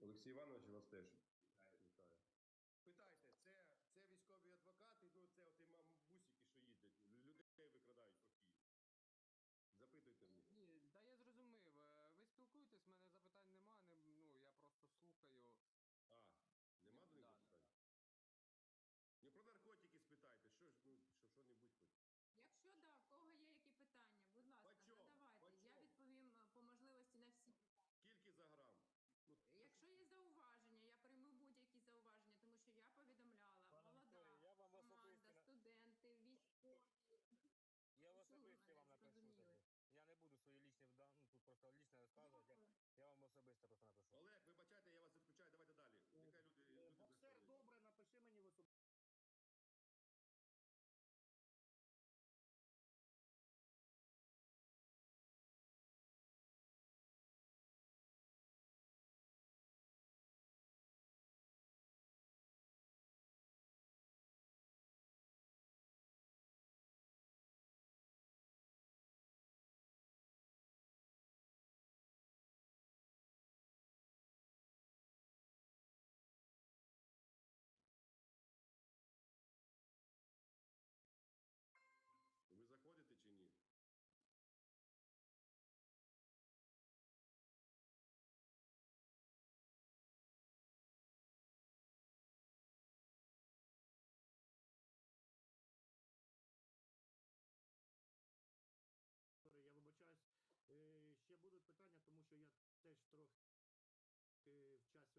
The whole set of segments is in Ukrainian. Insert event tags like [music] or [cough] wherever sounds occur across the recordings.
Олексій Іванович, вас теж. Вітаю. Питайте, це, це військові адвокати, ну це оті мам- бусики, що їздять, людей викрадають по Києву. Запитуйте мене. Ні, да я зрозумів. Е, Ви спілкуєтесь, в мене запитань нема, не, ну я просто слухаю. А, нема до них Да, запитань? Не про наркотики спитайте, що ж, ну, що, що-небудь хоч. Якщо да, в кого є які питання, будь ласка, Почем? задавайте. Почем? Я відповім е, по можливості на всі. Скільки за грам? Ну, Якщо є зауваження, я прийму будь-які зауваження, тому що я повідомляла, Пане молода Вікторію, я вам команда, особисто на- студенти, військові. Я в Почули особисті мене, вам напишу зрозуміли. тоді. Я не буду свої лічні просто лічне розказувати. Я вам особисто просто напишу. Олег, вибачайте, я вас відключаю,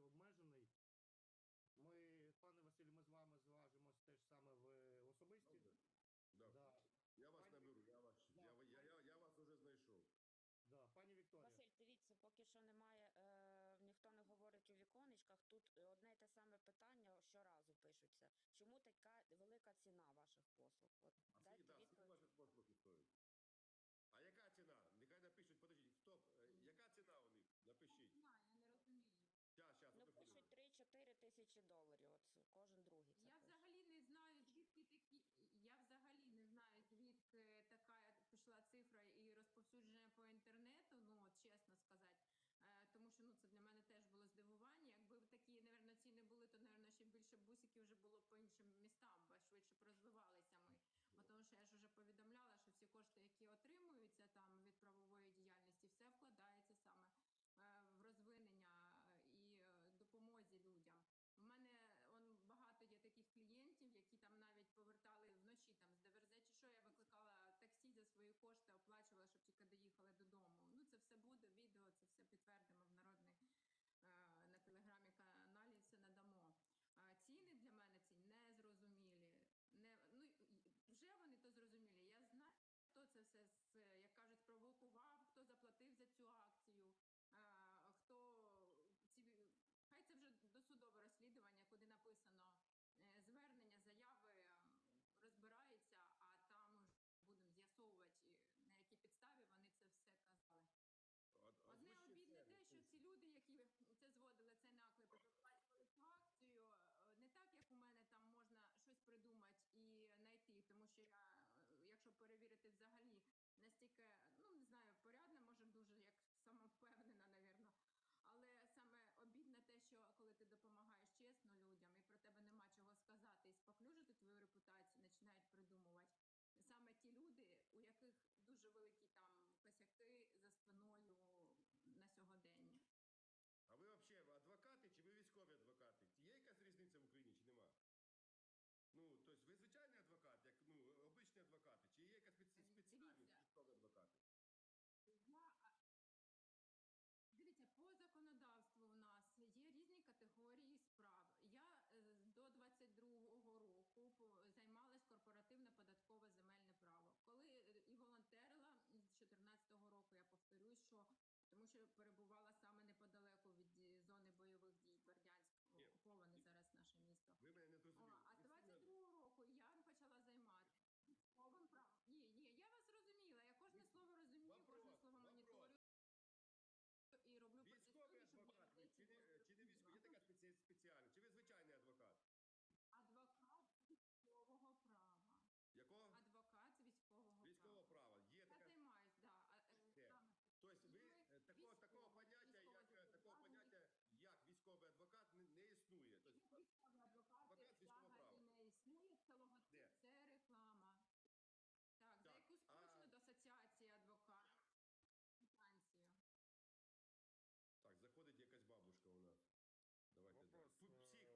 в обмежений. Ми, пане Василь, ми з вами зважимось теж саме в особисті. Добре. Да. Да. Я вас Пані- наберу, я вас, Да, я, я, я, я вас уже знайшов. Да. Пані Вікторія. Василь, дивіться, поки що немає, е, ніхто не говорить у віконечках. Тут одне й те саме питання щоразу пишуться. Чому така велика ціна ваших послуг? От А дайте скільки, да, скільки відповідь. ваших послуг стоїть? А яка ціна? Нехай напишуть, подождіть, хто, е, яка ціна у них? Напишіть. Знаю, я не розумію. Щас, щас, Ну одну хвилину. пишуть 3-4 тисячі доларів. От кожен другий це Я пише. взагалі не знаю, звідки такі. Я взагалі не знаю, звідки така пішла цифра і розповсюдження по інтернету. Ну от чесно сказати. Е, Тому що ну це для мене теж було здивування. Якби такі, напевно, ціни були, то напевно, ще більше бусиків вже було по іншим містам, бо швидше б розвивалися ми. Бо Тому що я ж вже повідомляла, що всі кошти, які отримуються там від правової діяльності, все вкладається саме е, в розвинення е, і е, допомозі людям. У мене он багато є таких клієнтів, які там навіть повертали вночі там з ДВРЗ чи що. Я викликала таксі за свої кошти, оплачувала, щоб тільки доїхали додому. Ну це все буде відео, це все підтвердимо в народний е, на телеграмі каналі. Все надамо. А ціни для мене ці незрозумілі. Не ну і- вже вони то зрозумілі. Я знаю, хто це все з як кажуть, спровокував, хто заплатив за цю акцію. Хто ці хай це вже досудове розслідування, куди написано е, звернення, заяви е, розбирається, а там будемо з'ясовувати, на якій підставі вони це все казали. Одне обідне те, що ці люди, які це зводили, цей наклеп, проплачували цю акцію, е, не так, як у мене там можна щось придумати і знайти, тому що я, е, якщо перевірити взагалі настільки, ну не знаю, порядна, може дуже як самовпевнена, навірно. Але саме обідне те, що коли ти допомагаєш чесно людям, і про тебе нема чого сказати, і споклюжити твою репутацію, починають придумувати. Саме ті люди, у яких дуже великі там косяки за спиною на сьогодення. А ви взагалі адвокати чи ви військові адвокати? Є якась різниця в Україні чи нема? Ну, тобто ви звичайний адвокат, як ну, обичні адвокати, чи є якась спеці- Дивіться. спеціальність військові адвокати? Я а, дивіться, по законодавству у нас є різні категорії справ. Я е, до 22-го року по- займалась корпоративне податкове земельне право. Коли е, і волонтерила з 14-го року, я повторюсь, що тому що перебувала саме Foi possível.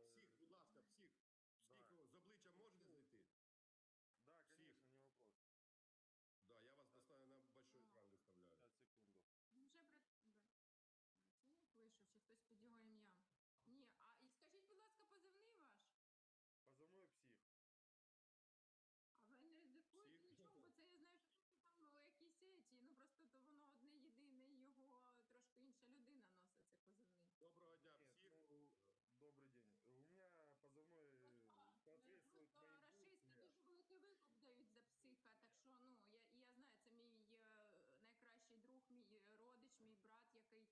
Родич, мій брат, який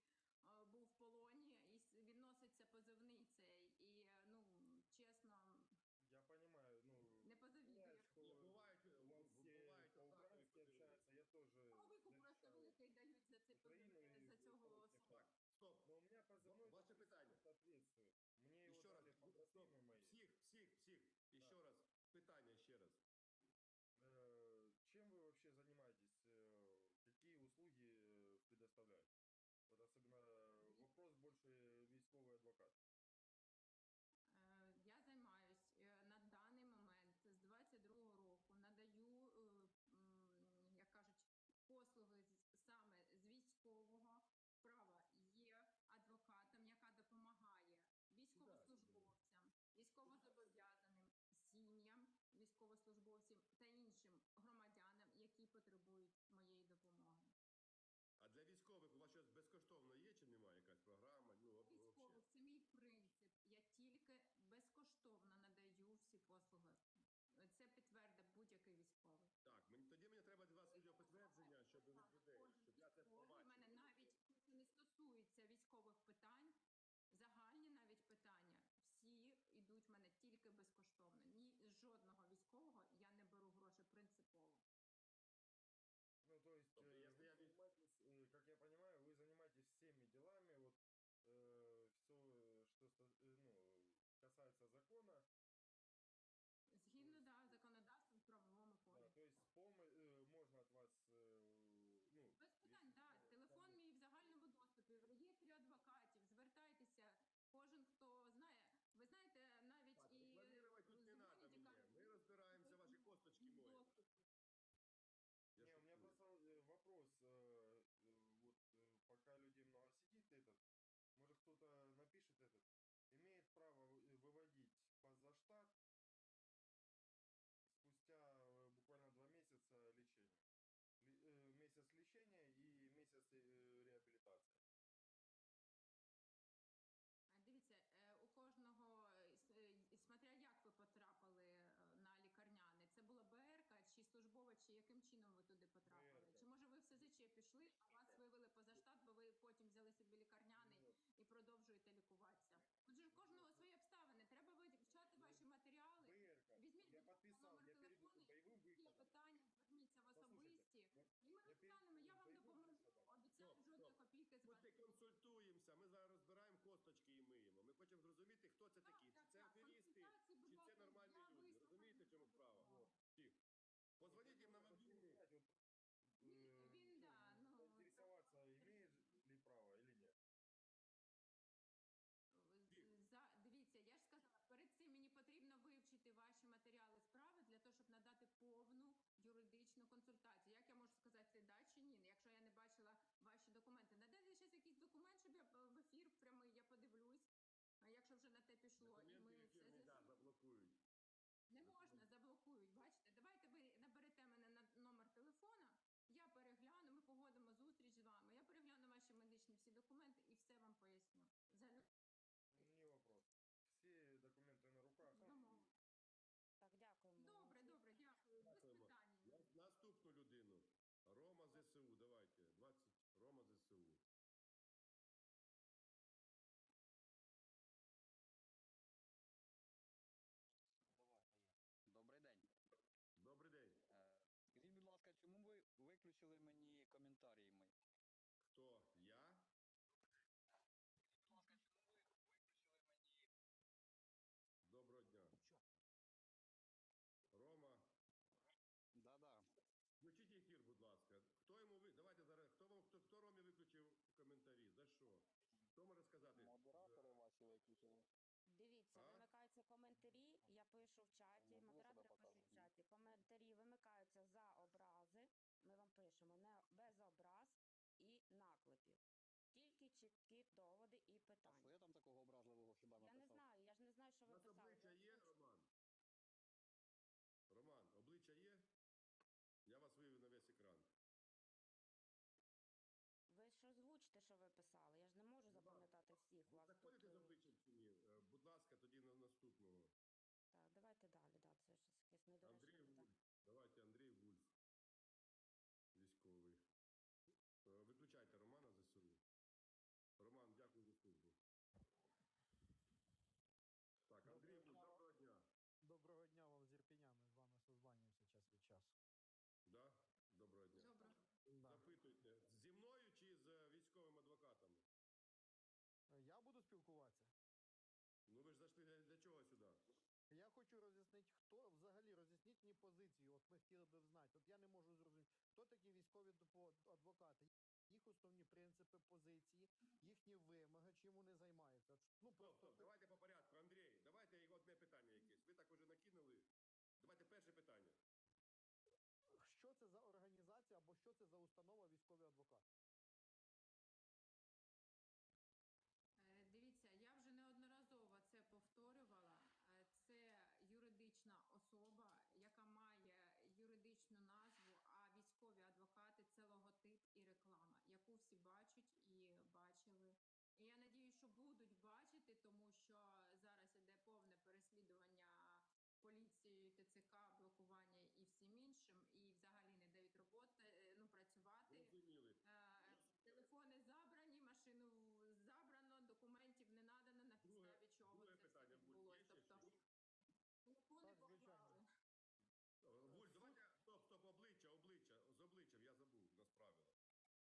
е, був в полоні, і с- він носить це позивний цей. І е, ну чесно, Я понимаю, ну, не Ні, бувають, бувають я Ну, викуп просто великий дають за Украину позивний, за цього против Стоп. Но у меня позывной Ваше питання. соответствует. Мне раз, стоп, всіх, всіх, всіх. І ще раз, э, предоставляете? Вот особенно вопрос больше військовый адвокат. Е, Я займаюсь е, на даний момент з 22-го року надаю, е, м, як кажуть, послуги з- саме з військового права. Є адвокатом, яка допомагає військовослужбовцям, військовозобов'язаним сім'ям, військовослужбовцям та іншим громадянам, які потребують моєї допомоги. А для військових у вас щось безкоштовно є чи немає якась програма? Ну, об- Військових вообще. це мій принцип. Я тільки безкоштовно надаю всі послуги. Це підтвердить будь-який військовий. Так, мені тоді мені треба від вас відеопідтвердження щодо від людей, щоб я це побачив. мене навіть не стосується військових питань, загальні навіть питання. Всі йдуть в мене тільки безкоштовно. Ні жодного касается закона, Згідно да, законодавством в правовому да, полі. то есть помо- э, можно от вас, э, ну, Без питань, так. если, э, Телефон там, мій в загальному доступі, в реєстрі адвокатів. Звертайтеся. Кожен, хто знає, ви знаєте, навіть Так, і рекламувати тут не дзвонять треба і мені. кажуть, Ми розбираємося, ваші косточки «Ні мої. доступу». Я Не, у меня шуткую. просто э, вопрос, э, э, вот э, пока людей много сидит этот, может кто-то напишет этот, имеет право реабилитации. А Дивіться, е, у кожного, е, е, смотря як ви потрапили е, на лікарняне, це була БРК чи службова, чи яким чином ви туди потрапили? БРК. Чи може ви в СЗЧ пішли, а вас вивели поза штат, бо ви потім взяли собі лікарняний юридичну консультацію. Як я можу сказати, це да чи ні, якщо я не бачила ваші документи. Надайте зараз якийсь документ, щоб я е, в ефір прямий я подивлюсь. А якщо вже на те пішло, і ми все не да, заблокують. Не можна, заблокують. Бачите, давайте ви наберете мене на номер телефона, я перегляну, ми погодимо зустріч з вами. Я перегляну ваші медичні всі документи і все вам поясню. За лю- Не вопрос. Все документы на руках. домов. Так, дякуємо. вам. Добре, добре, дякую. Без Дякуємо. питань. Нас- Наступну людину. Рома ЗСУ, давайте. 20. Рома ЗСУ. Добрий день. Добрий день. Е, Скажіть, будь ласка, чому ви виключили мені коментарі мої? Хто? Я? Будь ласка, чому ви виключили мені Доброго дня. Рома. Да-да. Включіть ефір, будь ласка. Хто йому ви. Давайте зараз. Хто вам хто, хто Ромі виключив коментарі? За що? Хто може сказати? Модератори ваші виключили. Дивіться, А? вимикаються коментарі, я пишу в чаті, Ну, ви модератори пишуть в чаті. Коментарі вимикаються за образи. Ми вам пишемо не без образ і наклепів. Тільки чіткі доводи і А що питання. я там такого образливого хіба Я не написав? знаю, я ж не знаю, що ви нас писали. обличчя Я є, всіх ну, вас. Заходите до вичерпів. Е, будь ласка, тоді на наступного. Так, давайте далі. Да, це щось якесь недоречне. Спілкуватися. Ну ви ж зайшли для, для чого сюди? Я хочу роз'яснити, хто взагалі роз'ясніть мені позицію. От ми хотіли би знати. От я не можу зрозуміти, хто такі військові адвокати, їх основні принципи позиції, їхні вимоги, чим вони займаються. Ну Стоп, просто стоп, давайте по порядку. Андрій, давайте одне питання якесь. Ви так уже накинули. Давайте перше питання. що це за організація або що це за установа військові адвокати? Е, Дивіться, я вже неодноразово це повторювала. Е, Це юридична особа, яка має юридичну назву, а військові адвокати це логотип і реклама, яку всі бачать і бачили. І я надію, що будуть бачити, тому що зараз іде повне переслідування поліцією, ТЦК, блокування і всім іншим, і взагалі не дають роботи, е, ну працювати. Зрозуміли. Е, Телефони забрані, машину забрано, документів не надано, на Друге- підставі чого друге це питання, все Буль, відбулося. є ще Тобто щось? телефони Так, звичайно. поклали. Е, Вуль, давайте, стоп, стоп, обличчя, обличчя. З обличчям я забув, у нас правила.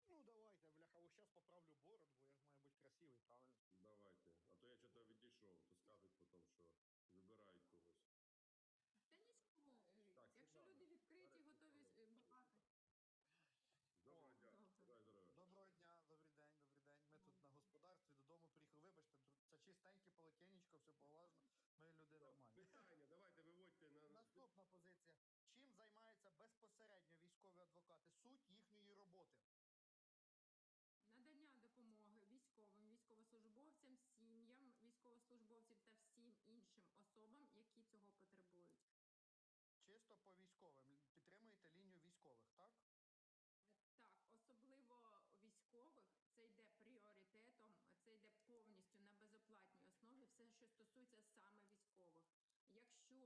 Ну зараз поправлю бороду, бо я ж маю бути красивий, правильно? Давайте. А то я щось відійшов, то скажуть потім, що вибирають когось. Та нічого, е, Так, якщо Світлана, люди відкриті, готові е, багато. Доброго дня. Доброго добрий день, добрий день. Ми тут на господарстві додому приїхали. Вибачте, тут це чистеньке полотенечко, все поважно. Ми люди нормальні. Питання, давайте виводьте на Наступна позиція. Чим займаються безпосередньо військові адвокати? Суть їхньої роботи. Військовослужбовців та всім іншим особам, які цього потребують. Чисто по військовим. Підтримуєте лінію військових, так? Так, особливо військових, це йде пріоритетом, це йде повністю на безоплатній основі, все, що стосується саме військових. Якщо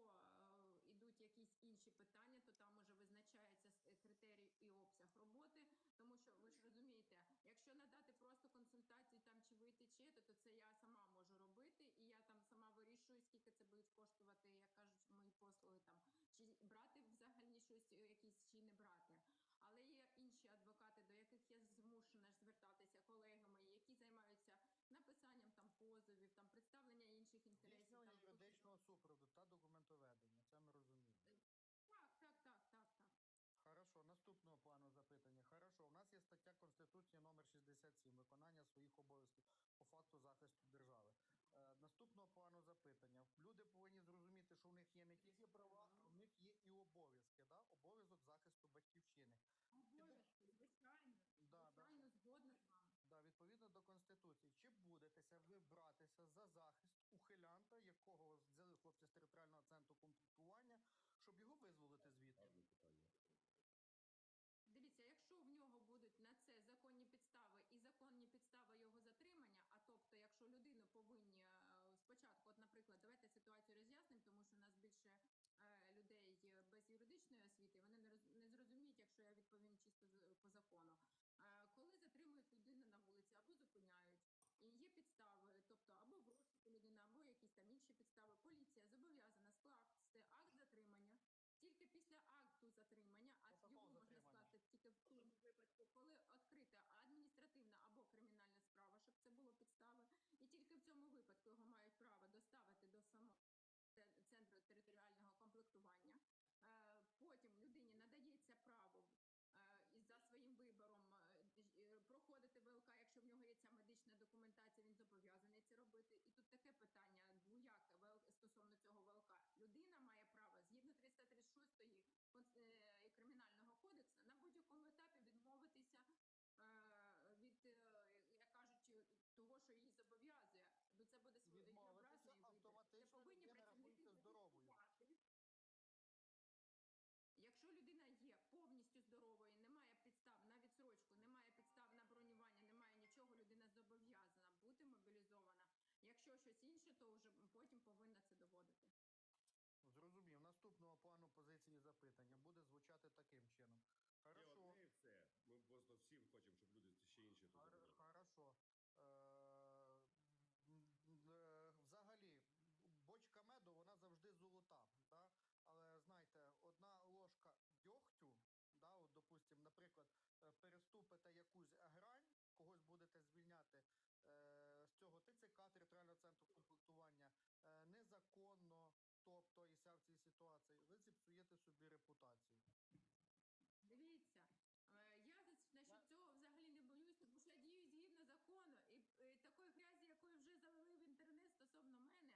е, йдуть якісь інші питання, то там уже визначається е, критерій і обсяг роботи, тому що ви ж розумієте, якщо надати просто консультацію там чи вийти чити, то це я сама можу робити, і я там сама вирішую, скільки це будуть коштувати, як кажуть, мої послуги там, чи брати взагалі щось, е, якісь чи не брати. Але є інші адвокати, до яких я змушена звертатися колеги мої, які займаються написанням там позовів, там представлення інших інтересів. Там, юридичного супроводу та документоведення. Це ми розуміємо. Так, так, так, так, так. Хорошо, наступного плану запитання. Хорошо, у нас є стаття Конституції номер 67, виконання своїх обов'язків по факту захисту держави. Наступного плану запитання. Люди повинні зрозуміти, що у них є не тільки права, в них є і обов'язки. Да? Обов'язок захисту батьківщини. Обов'язки, звичайно, Да, да. згодна з вами. Да, відповідно до Конституції, чи будетеся ви братися за захист ухилянта, якого взяли хлопці з територіального центру комплектування, щоб його визволити звідти? Дивіться, якщо в нього будуть на це законні підстави і законні підстави його затримання, а тобто, якщо людину повинні е, наприклад, давайте ситуацію роз'яснимо, тому що у нас більше е, людей без юридичної освіти, вони не роз не зрозуміють, якщо я відповім чисто по закону. Е, коли затримують людину на вулиці або зупиняють, і є підстави, тобто або в розшуку людина, або якісь там інші підстави, поліція зобов'язана скласти акт затримання. Тільки після акту затримання, а Протокол його можна затримання. скласти тільки в тому випадку, коли відкрита адміністративна або кримінальна справа, щоб це було підстави, і тільки в цьому випадку його мають право доставити до самого це- центру територіального. Е, Потім людині надається право е, і за своїм вибором е, проходити ВЛК, якщо в нього є ця медична документація, він зобов'язаний це робити. І тут таке питання двояке стосовно цього ВЛК. Людина має право згідно 336 Конс- е, Кримінального кодексу на будь-якому здорової, немає підстав на відсрочку, немає підстав на бронювання, немає нічого. Людина зобов'язана бути мобілізована. Якщо щось інше, то вже потім повинна це доводити. Зрозумів. Наступного плану позиції запитання буде звучати таким чином. Хорошо. Є одне і все. Ми просто всім хочемо, щоб люди от, допустим, наприклад, е, переступите якусь грань, когось будете звільняти е, з цього ТЦК, територіального центру комплектування, е, незаконно, тобто і вся в цій ситуації, ви зіпсуєте собі репутацію. Дивіться, е, я насчет цього взагалі не боюсь, тому що я дію згідно закону, і е, такої грязі, якої вже залили в інтернет стосовно мене,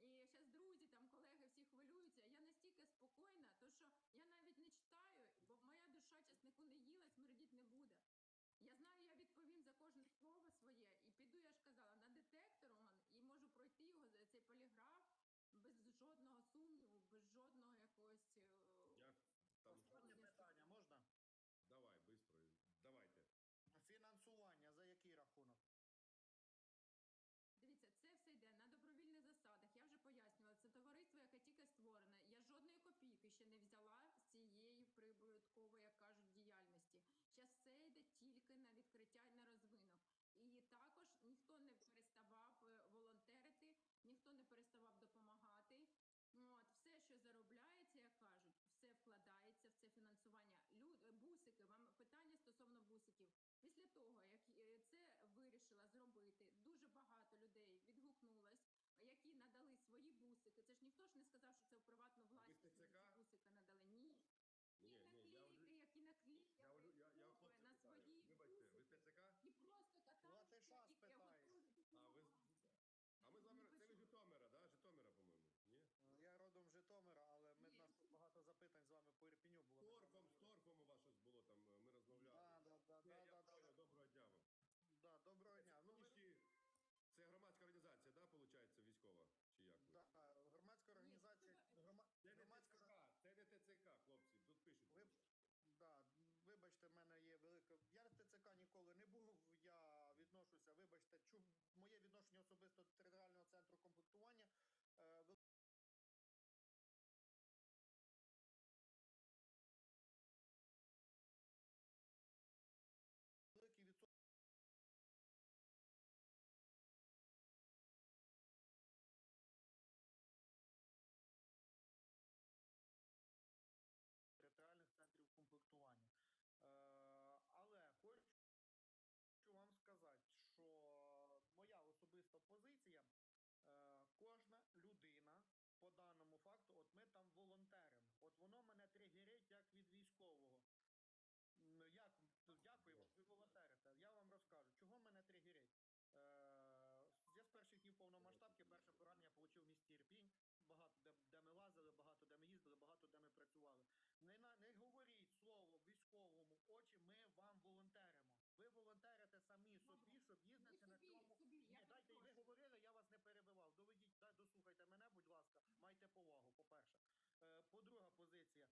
і зараз друзі, там колеги всі хвилюються. Я настільки спокійна, то що я навіть не читаю, бо моя душа часнику не їла, смердіть не буде. Я знаю, я відповім за кожне слово своє, і піду, я ж казала, на детектор он, і можу пройти його за цей поліграф без жодного сумніву, без жодного якогось. е, Останнє питання можна? давай, швидко. Давайте. Фінансування за який рахунок? Дивіться, це все йде на добровільних засадах. Я вже пояснювала, це товариство, яке тільки створене. Я жодної копійки ще не взяла прибуткової, як кажуть, діяльності. Зараз все йде тільки на відкриття і на розвинок. І також ніхто не переставав е, волонтерити, ніхто не переставав допомагати. От, все, що заробляється, як кажуть, все вкладається в це фінансування. Люд, бусики, вам питання стосовно бусиків. Після того, як е, це вирішила зробити, дуже багато людей відгукнулось, які надали свої бусики. Це ж ніхто ж не сказав, що це в приватну власність. ТЦК? ці бусики надали. Ні. Ні, Ті ні, я наклейки, вже- які наклеїли Я, вже- я, я у копи хлопця на питаю. свої Вибачте, ви бусики. ТЦК? І просто каталися. Латиша і- і спитає. готові до А ви цього. з- А ми з вами це ви з Житомира, да? Житомира, по-моєму. Ні? Е, Я родом з Житомира, але ми, Ні. нас тут багато запитань з вами по Ірпіню було. з з вами- торфом у вас щось було там, е, ми розмовляли. Да, да, да, да, я да, да. доброго дня вам. Да, доброго дня. Ну, ви, Це громадська організація, да, виходить, військова? Чи як ви? да, громадська організація, грома, Це не громадська, ТЦК, це не ТЦК, хлопці, тут пишуть. ви, да, вибачте, в мене є велика, я в ТЦК ніколи не був, я відношуся, вибачте, чу, моє відношення особисто до територіального центру комплектування, кожна людина по даному факту, от ми там волонтеримо. От воно мене тригерить як від військового. Як, дякую вам, ви волонтерите. Я вам розкажу, чого мене тригерить. Е, я з перших днів повномасштабки перше поранення отримав в місті Ірпінь. Багато де, де ми лазили, багато де ми їздили, багато де ми працювали. Не, на- не говоріть слово військовому в очі, ми вам волонтеримо. Ви волонтерите самі собі, щоб Ви їздити на собі, цьому. собі, я Ні, дайте, і ви перепрошую. говорили, я вас не перебивав. Доведіть, дай, дослухайте мене, будь ласка, майте повагу, по-перше. Е, по-друга позиція.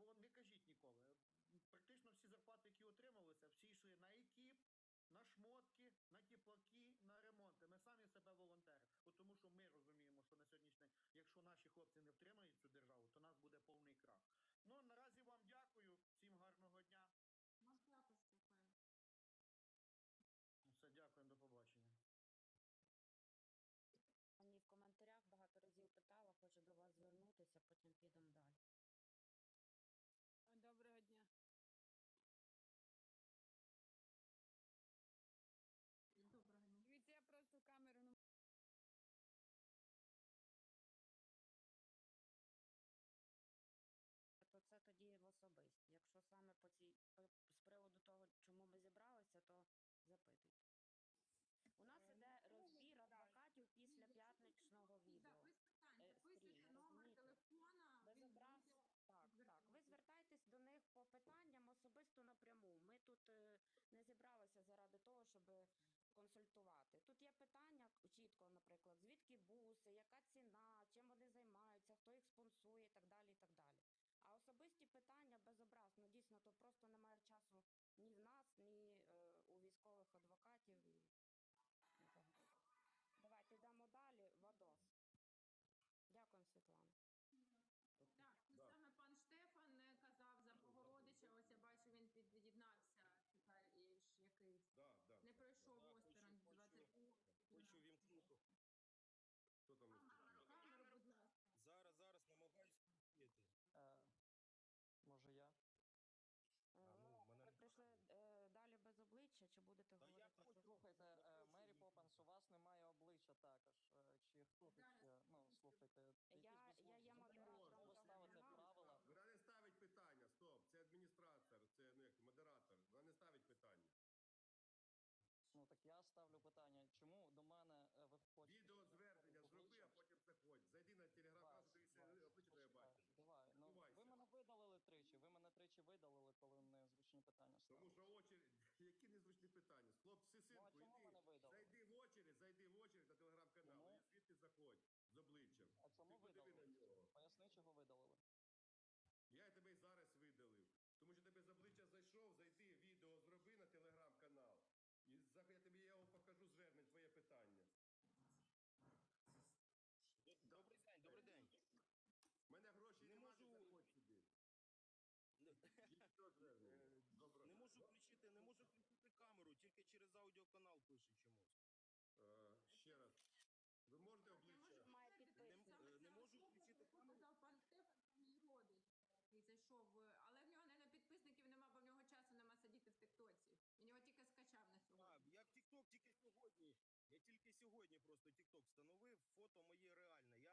Е, не кажіть ніколи. Практично всі зарплати, які отрималися, всі йшли на екіп, на шмотки, на тіплаки, на ремонти. Ми самі себе волонтери. Тому що ми розуміємо, що на сьогоднішній день, якщо наші хлопці не втримають цю державу, то нас буде повний крах. Ну наразі вам дякую, всім гарного дня. Вам також дякую. Все, дякую, до побачення. Мені в коментарях багато разів питала, хочу до вас підемо далі. Доброго дня. Доброго дня. Дивіться, я просто камеру не То це тоді в особисті. Якщо саме по цій з приводу того, чому ми зібралися, то запитуйте. У нас Е, іде ну, розбір так. адвокатів після п'ятничного відео. Так, без питань. Е, Записуйте стрім, номер розумієте? телефона. Без він образ. буде Так, так. Ви звертатися. звертайтесь до них по питанням особисто напряму. Ми тут е, не зібралися заради того, щоб консультувати. Тут є питання чітко, наприклад, звідки буси, яка ціна, чим вони займаються, хто їх спонсує і так далі. і так далі. А особисті питання без образ, ну дійсно, то просто немає часу ні в нас, ні е, у військових адвокатів. Давайте йдемо далі. Вадос. Дякую, Світлана. Так, ну саме Да, да. Не пройшов Да, осторонь хочу- 20 Хочу вімкнути. Що там? камеру, будь ласка. Зараз, зараз намагаюсь включити. Е, може я? Е, ну, ви прийшли е, далі без обличчя, чи будете говорити? Слухайте, е, Мері. Поппенс, у вас немає обличчя також. Чи хто тут Ну, слухайте, Я, якісь я безумовні є модератором цього поставити каналу. правила. Вона не ставить питання, стоп, це адміністратор, це ну як модератор. Вона не ставить питання. Ну так я ставлю питання, чому до мене е, ви хочете? Відеозвернення зроби, а потім заходь. Зайди на Вась, обличчя почекай, бачити. Давай, ну ви мене видалили тричі, ви мене тричі видалили, коли незручні питання Тому що очередь, [laughs] які незручні питання. Хлопці, Ну синку, йди, зайди в очередь, зайди в очередь на телеграм-канал, і звідти заходь з обличчям. А чому Ти видалили? Поясни, чого видалили. Я тебе і зараз видалив. Тому що тебе з обличчя зайшов, зайди, відео зроби на телеграм-канал. І зах- я тобі я його покажу звернень, твоє питання. Добрий день, добрий день. У мене грошей Не немає, можу- заходь сюди. Не, Відео звернення. Добре. не можу включити, не можу включити камеру, тільки через аудіоканал пише чомусь. Е, ще раз. Ви можете Я обличчя? Не- не можу включити камеру. сказав пан Стефан, це мій родич, який зайшов, е, але в нього не підписників нема, бо в нього часу нема сидіти в Тиктоці. Він його тільки скачав на А, сьогодні. я в TikTok тільки сьогодні. Я тільки сьогодні просто TikTok встановив, фото моє реальне.